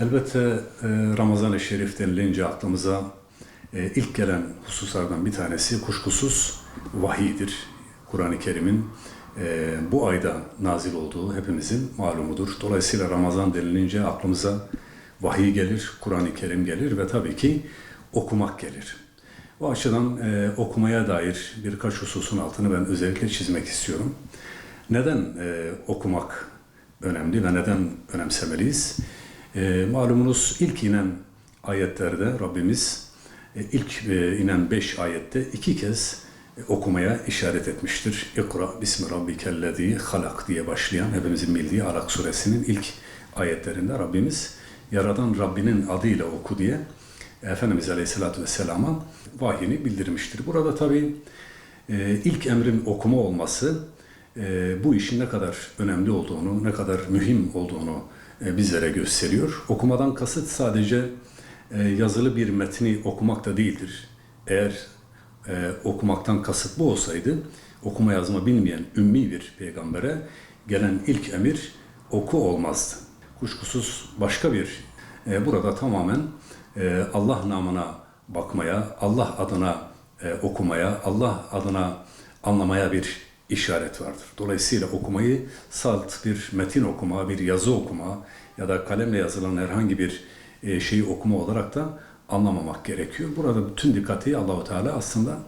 Elbette e, Ramazan-ı Şerif denilince aklımıza e, ilk gelen hususlardan bir tanesi kuşkusuz vahiydir. Kur'an-ı Kerim'in e, bu ayda nazil olduğu hepimizin malumudur. Dolayısıyla Ramazan denilince aklımıza vahiy gelir, Kur'an-ı Kerim gelir ve tabii ki okumak gelir. O açıdan e, okumaya dair birkaç hususun altını ben özellikle çizmek istiyorum. Neden e, okumak önemli ve neden önemsemeliyiz? E, malumunuz ilk inen ayetlerde Rabbimiz e, ilk e, inen beş ayette iki kez e, okumaya işaret etmiştir. İkra bismi rabbikellezi halak diye başlayan hepimizin bildiği Alak suresinin ilk ayetlerinde Rabbimiz Yaradan Rabbinin adıyla oku diye Efendimiz Aleyhisselatü Vesselam'a vahyini bildirmiştir. Burada tabi ilk emrin okuma olması e, bu işin ne kadar önemli olduğunu, ne kadar mühim olduğunu e, bizlere gösteriyor. Okumadan kasıt sadece e, yazılı bir metni okumak da değildir. Eğer e, okumaktan kasıt bu olsaydı, okuma yazma bilmeyen ümmi bir peygambere gelen ilk emir oku olmazdı. Kuşkusuz başka bir, e, burada tamamen e, Allah namına bakmaya, Allah adına e, okumaya, Allah adına anlamaya bir işaret vardır. Dolayısıyla okumayı salt bir metin okuma, bir yazı okuma ya da kalemle yazılan herhangi bir e, şeyi okuma olarak da anlamamak gerekiyor. Burada bütün dikkati Allahu Teala aslında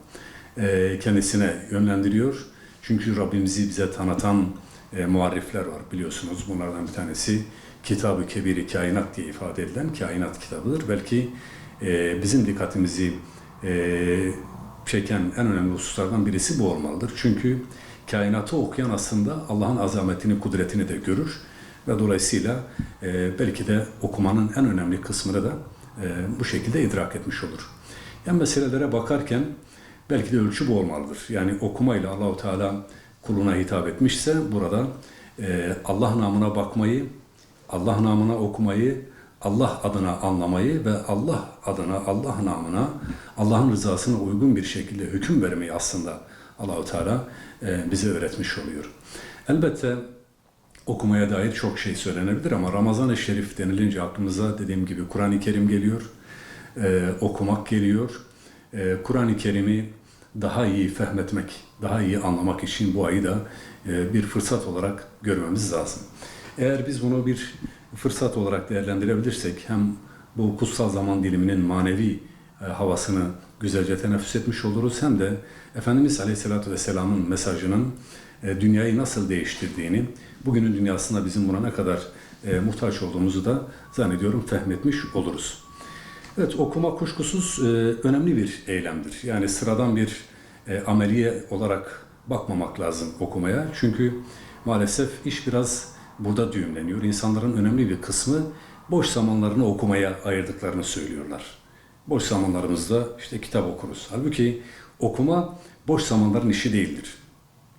e, kendisine yönlendiriyor. Çünkü Rabbimizi bize tanıtan e, muarrifler var biliyorsunuz. Bunlardan bir tanesi Kitab-ı Kebiri Kainat diye ifade edilen kainat kitabıdır. Belki bizim dikkatimizi çeken en önemli hususlardan birisi bu olmalıdır. Çünkü kainatı okuyan aslında Allah'ın azametini, kudretini de görür ve dolayısıyla e, belki de okumanın en önemli kısmını da e, bu şekilde idrak etmiş olur. Yani meselelere bakarken belki de ölçü bu olmalıdır. Yani okumayla Allahu Teala kuluna hitap etmişse burada e, Allah namına bakmayı, Allah namına okumayı, Allah adına anlamayı ve Allah adına, Allah namına, Allah'ın rızasına uygun bir şekilde hüküm vermeyi aslında Allahu Teala e, bize öğretmiş oluyor. Elbette okumaya dair çok şey söylenebilir ama Ramazan-ı Şerif denilince aklımıza dediğim gibi Kur'an-ı Kerim geliyor, e, okumak geliyor. E, Kur'an-ı Kerim'i daha iyi fehmetmek, daha iyi anlamak için bu ayı da bir fırsat olarak görmemiz lazım. Eğer biz bunu bir fırsat olarak değerlendirebilirsek hem bu kutsal zaman diliminin manevi e, havasını güzelce teneffüs etmiş oluruz hem de Efendimiz Aleyhisselatü Vesselam'ın mesajının e, dünyayı nasıl değiştirdiğini, bugünün dünyasında bizim buna ne kadar e, muhtaç olduğumuzu da zannediyorum fehmetmiş oluruz. Evet okuma kuşkusuz önemli bir eylemdir. Yani sıradan bir ameliye olarak bakmamak lazım okumaya. Çünkü maalesef iş biraz burada düğümleniyor. İnsanların önemli bir kısmı boş zamanlarını okumaya ayırdıklarını söylüyorlar. Boş zamanlarımızda işte kitap okuruz. Halbuki okuma boş zamanların işi değildir.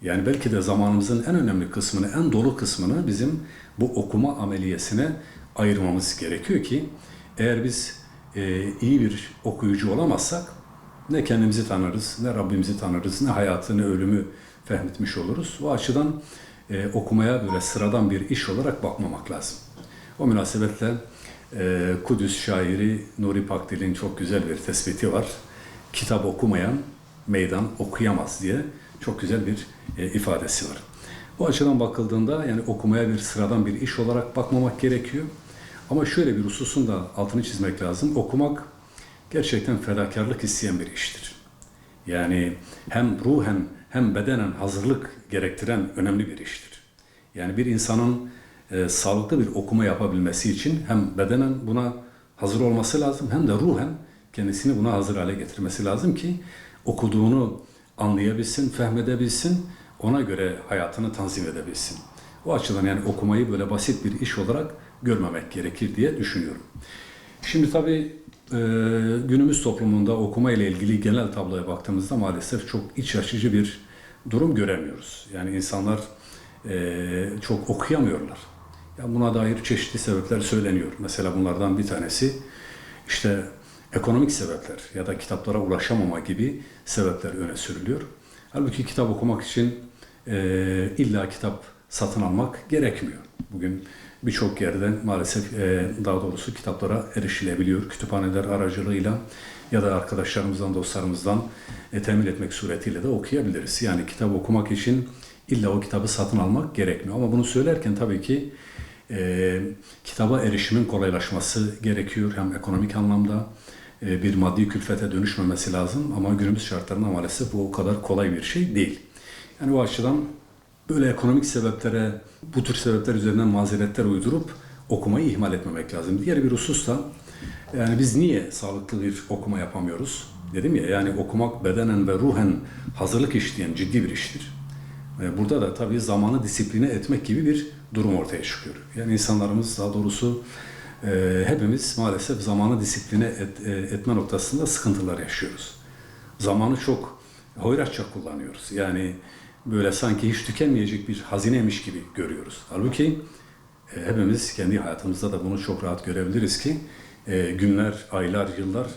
Yani belki de zamanımızın en önemli kısmını, en dolu kısmını bizim bu okuma ameliyesine ayırmamız gerekiyor ki eğer biz e, iyi bir okuyucu olamazsak ne kendimizi tanırız, ne Rabbimizi tanırız, ne hayatı, ne ölümü fehmetmiş oluruz. Bu açıdan e, okumaya böyle sıradan bir iş olarak bakmamak lazım. O münasebetle e, Kudüs şairi Nuri Pakdil'in çok güzel bir tespiti var. Kitap okumayan meydan okuyamaz diye çok güzel bir e, ifadesi var. Bu açıdan bakıldığında yani okumaya bir sıradan bir iş olarak bakmamak gerekiyor. Ama şöyle bir hususun da altını çizmek lazım. Okumak gerçekten fedakarlık isteyen bir iştir. Yani hem ruhen hem bedenen hazırlık gerektiren önemli bir iştir. Yani bir insanın e, sağlıklı bir okuma yapabilmesi için hem bedenen buna hazır olması lazım hem de ruhen kendisini buna hazır hale getirmesi lazım ki okuduğunu anlayabilsin, fehmedebilsin, ona göre hayatını tanzim edebilsin. O açıdan yani okumayı böyle basit bir iş olarak görmemek gerekir diye düşünüyorum. Şimdi tabii e, günümüz toplumunda okuma ile ilgili genel tabloya baktığımızda maalesef çok iç açıcı bir durum göremiyoruz. Yani insanlar e, çok okuyamıyorlar. Ya buna dair çeşitli sebepler söyleniyor. Mesela bunlardan bir tanesi işte ekonomik sebepler ya da kitaplara ulaşamama gibi sebepler öne sürülüyor. Halbuki kitap okumak için e, illa kitap satın almak gerekmiyor. Bugün birçok yerden maalesef e, daha doğrusu kitaplara erişilebiliyor. Kütüphaneler aracılığıyla ya da arkadaşlarımızdan, dostlarımızdan e, temin etmek suretiyle de okuyabiliriz. Yani kitap okumak için illa o kitabı satın almak gerekmiyor. Ama bunu söylerken tabii ki e, kitaba erişimin kolaylaşması gerekiyor. Hem ekonomik anlamda e, bir maddi külfete dönüşmemesi lazım. Ama günümüz şartlarında maalesef bu o kadar kolay bir şey değil. Yani o açıdan böyle ekonomik sebeplere, bu tür sebepler üzerinden mazeretler uydurup okumayı ihmal etmemek lazım. Diğer bir husus da yani biz niye sağlıklı bir okuma yapamıyoruz? Dedim ya yani okumak bedenen ve ruhen hazırlık isteyen ciddi bir iştir. Burada da tabii zamanı disipline etmek gibi bir durum ortaya çıkıyor. Yani insanlarımız daha doğrusu e, hepimiz maalesef zamanı disipline et- e, etme noktasında sıkıntılar yaşıyoruz. Zamanı çok hoyratça kullanıyoruz. Yani böyle sanki hiç tükenmeyecek bir hazineymiş gibi görüyoruz. Halbuki e, hepimiz kendi hayatımızda da bunu çok rahat görebiliriz ki e, günler, aylar, yıllar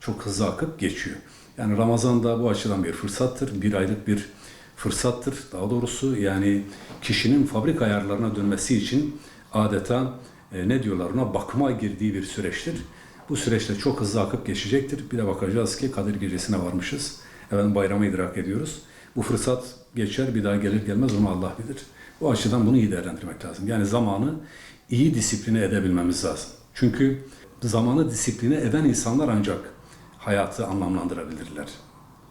çok hızlı akıp geçiyor. Yani Ramazan da bu açıdan bir fırsattır. Bir aylık bir fırsattır. Daha doğrusu yani kişinin fabrik ayarlarına dönmesi için adeta e, ne diyorlar ona bakıma girdiği bir süreçtir. Bu süreçte çok hızlı akıp geçecektir. Bir de bakacağız ki Kadir Gecesi'ne varmışız. Efendim bayramı idrak ediyoruz. Bu fırsat geçer bir daha gelir gelmez onu Allah bilir. Bu açıdan bunu iyi değerlendirmek lazım. Yani zamanı iyi disipline edebilmemiz lazım. Çünkü zamanı disipline eden insanlar ancak hayatı anlamlandırabilirler.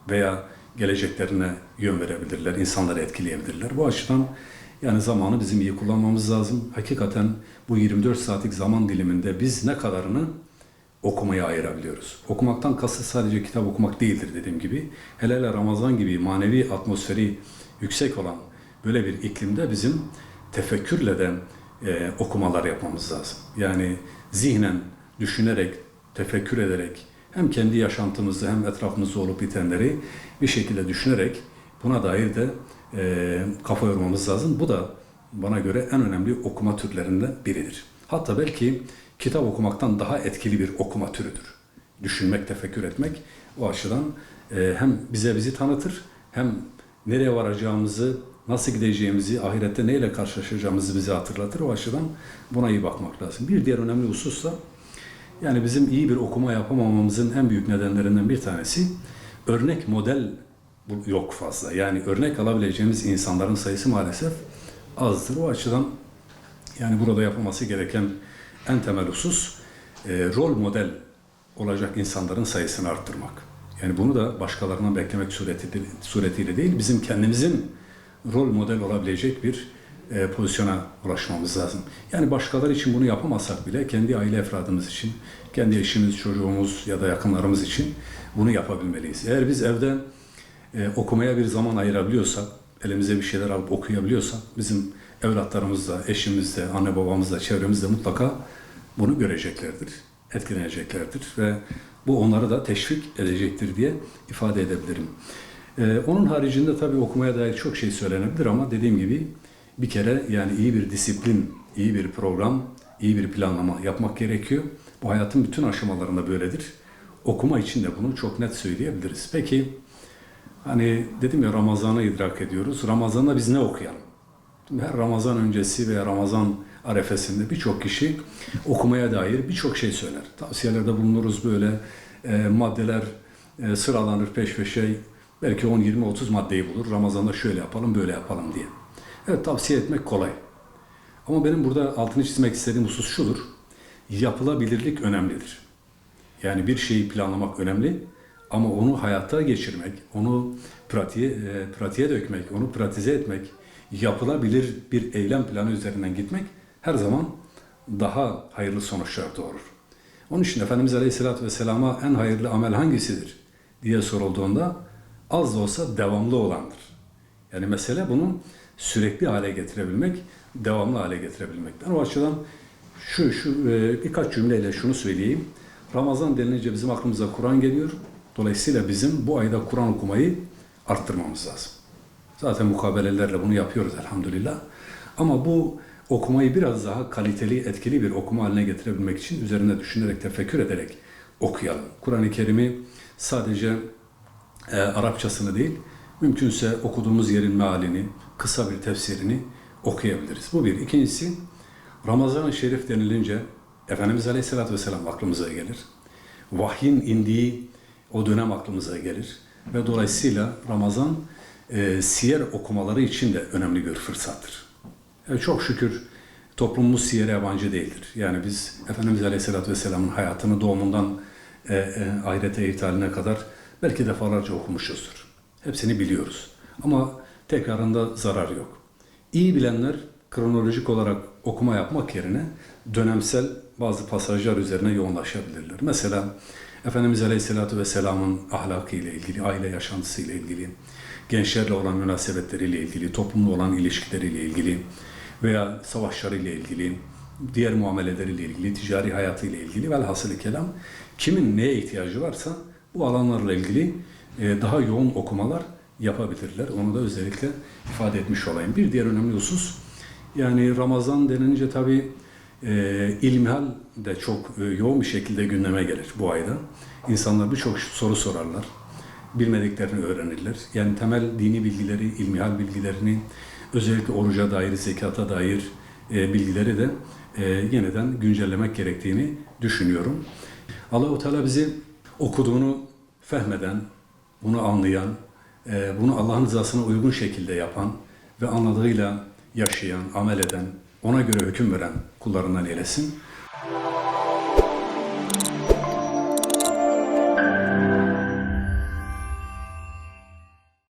Veya geleceklerine yön verebilirler, insanları etkileyebilirler. Bu açıdan yani zamanı bizim iyi kullanmamız lazım. Hakikaten bu 24 saatlik zaman diliminde biz ne kadarını okumaya ayırabiliyoruz. Okumaktan kasıt sadece kitap okumak değildir dediğim gibi. Hele hele Ramazan gibi manevi atmosferi yüksek olan böyle bir iklimde bizim tefekkürle de e, okumalar yapmamız lazım. Yani zihnen düşünerek, tefekkür ederek hem kendi yaşantımızda hem etrafımızda olup bitenleri bir şekilde düşünerek buna dair de e, kafa yormamız lazım. Bu da bana göre en önemli okuma türlerinden biridir. Hatta belki kitap okumaktan daha etkili bir okuma türüdür. Düşünmek, tefekkür etmek o açıdan e, hem bize bizi tanıtır hem nereye varacağımızı, nasıl gideceğimizi, ahirette neyle karşılaşacağımızı bize hatırlatır. O açıdan buna iyi bakmak lazım. Bir diğer önemli husus da yani bizim iyi bir okuma yapamamamızın en büyük nedenlerinden bir tanesi örnek model yok fazla. Yani örnek alabileceğimiz insanların sayısı maalesef azdır. O açıdan yani burada yapılması gereken en temel husus e, rol model olacak insanların sayısını arttırmak. Yani bunu da başkalarından beklemek suretiyle, değil, bizim kendimizin rol model olabilecek bir e, pozisyona ulaşmamız lazım. Yani başkaları için bunu yapamasak bile kendi aile efradımız için, kendi eşimiz, çocuğumuz ya da yakınlarımız için bunu yapabilmeliyiz. Eğer biz evde e, okumaya bir zaman ayırabiliyorsak, elimize bir şeyler alıp okuyabiliyorsak, bizim evlatlarımız da, eşimiz de, anne babamız da, çevremiz de mutlaka bunu göreceklerdir, etkileneceklerdir ve bu onları da teşvik edecektir diye ifade edebilirim. Ee, onun haricinde tabii okumaya dair çok şey söylenebilir ama dediğim gibi bir kere yani iyi bir disiplin, iyi bir program, iyi bir planlama yapmak gerekiyor. Bu hayatın bütün aşamalarında böyledir. Okuma için de bunu çok net söyleyebiliriz. Peki hani dedim ya Ramazan'ı idrak ediyoruz. Ramazan'da biz ne okuyalım? Her Ramazan öncesi veya Ramazan arefesinde birçok kişi okumaya dair birçok şey söyler. Tavsiyelerde bulunuruz böyle e, maddeler e, sıralanır peş peşe belki 10, 20, 30 maddeyi bulur. Ramazan'da şöyle yapalım, böyle yapalım diye. Evet tavsiye etmek kolay. Ama benim burada altını çizmek istediğim husus şudur. Yapılabilirlik önemlidir. Yani bir şeyi planlamak önemli ama onu hayata geçirmek, onu pratiğe, e, pratiğe dökmek, onu pratize etmek, yapılabilir bir eylem planı üzerinden gitmek her zaman daha hayırlı sonuçlar doğurur. Onun için Efendimiz Aleyhisselatü Vesselam'a en hayırlı amel hangisidir diye sorulduğunda az da olsa devamlı olandır. Yani mesele bunu sürekli hale getirebilmek, devamlı hale getirebilmek. Ben o açıdan şu, şu e, birkaç cümleyle şunu söyleyeyim. Ramazan denilince bizim aklımıza Kur'an geliyor. Dolayısıyla bizim bu ayda Kur'an okumayı arttırmamız lazım. Zaten mukabelelerle bunu yapıyoruz elhamdülillah. Ama bu okumayı biraz daha kaliteli, etkili bir okuma haline getirebilmek için üzerine düşünerek, tefekkür ederek okuyalım. Kur'an-ı Kerim'i sadece e, Arapçasını değil, mümkünse okuduğumuz yerin mealini, kısa bir tefsirini okuyabiliriz. Bu bir. İkincisi, Ramazan-ı Şerif denilince Efendimiz Aleyhisselatü Vesselam aklımıza gelir. Vahyin indiği o dönem aklımıza gelir. Ve dolayısıyla Ramazan e, siyer okumaları için de önemli bir fırsattır. E, çok şükür toplumumuz siyere yabancı değildir. Yani biz Efendimiz Aleyhisselatü Vesselam'ın hayatını doğumundan e, e, ahirete irtihaline kadar belki defalarca okumuşuzdur. Hepsini biliyoruz. Ama tekrarında zarar yok. İyi bilenler kronolojik olarak okuma yapmak yerine dönemsel bazı pasajlar üzerine yoğunlaşabilirler. Mesela Efendimiz Aleyhisselatü Vesselam'ın ahlakı ile ilgili, aile yaşantısı ile ilgili, gençlerle olan münasebetleriyle ilgili, toplumla olan ilişkileriyle ilgili veya savaşlarıyla ilgili, diğer muameleleriyle ilgili, ticari hayatıyla ilgili velhasılı kelam kimin neye ihtiyacı varsa bu alanlarla ilgili e, daha yoğun okumalar yapabilirler. Onu da özellikle ifade etmiş olayım. Bir diğer önemli husus, yani Ramazan denince tabii e, ilmihal de çok e, yoğun bir şekilde gündeme gelir bu ayda. İnsanlar birçok soru sorarlar. Bilmediklerini öğrenirler. Yani temel dini bilgileri, ilmihal bilgilerini, özellikle oruca dair, zekata dair e, bilgileri de e, yeniden güncellemek gerektiğini düşünüyorum. Allahu Teala bizi okuduğunu fehmeden, bunu anlayan, e, bunu Allah'ın rızasına uygun şekilde yapan ve anladığıyla yaşayan, amel eden, ona göre hüküm veren kullarından eylesin.